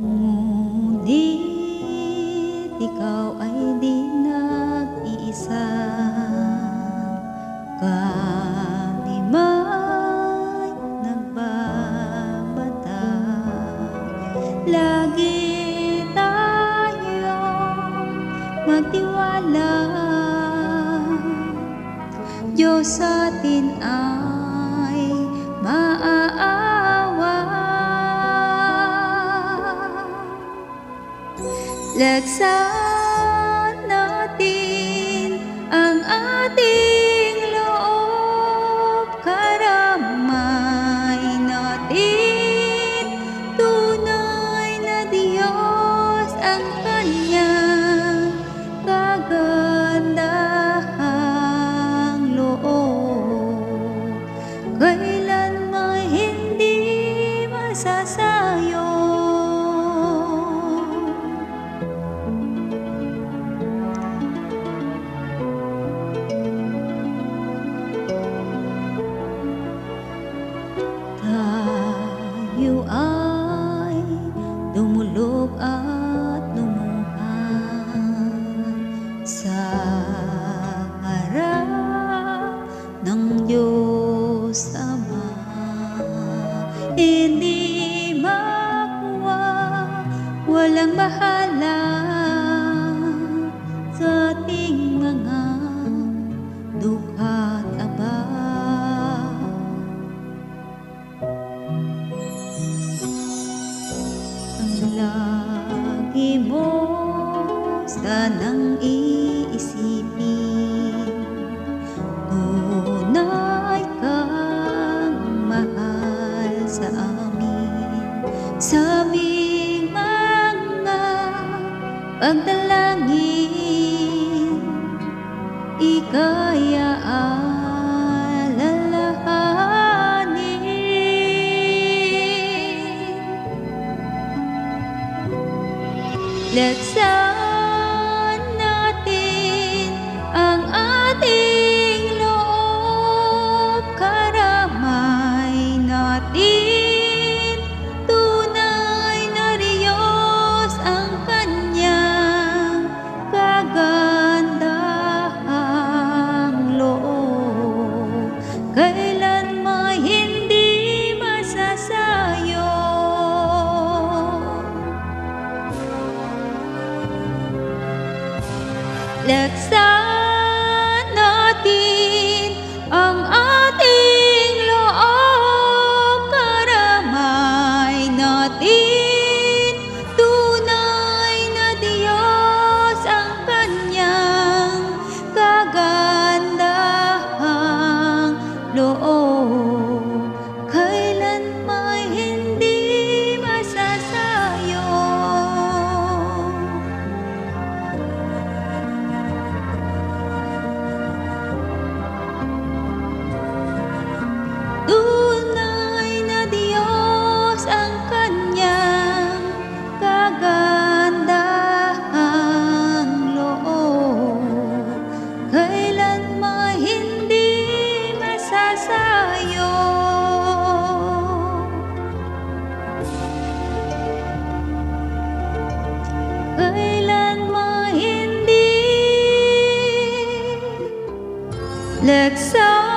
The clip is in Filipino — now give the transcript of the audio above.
Ngunit ikaw ay di nag-iisa. Kami may nagbabata. Lagi tayong magtiwala. Diyos sa atin ay Laksan natin ang ating loob Karamay natin. Tunay na Diyos ang Kanyang kagandahang Tayo ay dumulog at lumuhang sa harap ng Diyos Ama. Hindi walang bahala pagdalangin Ika'y alalahanin Laksan Laksan natin ang ating loob Karamay natin. Tunay na Diyos ang Kanyang kagandahang loob masasayo Kailan may hindi. Laksan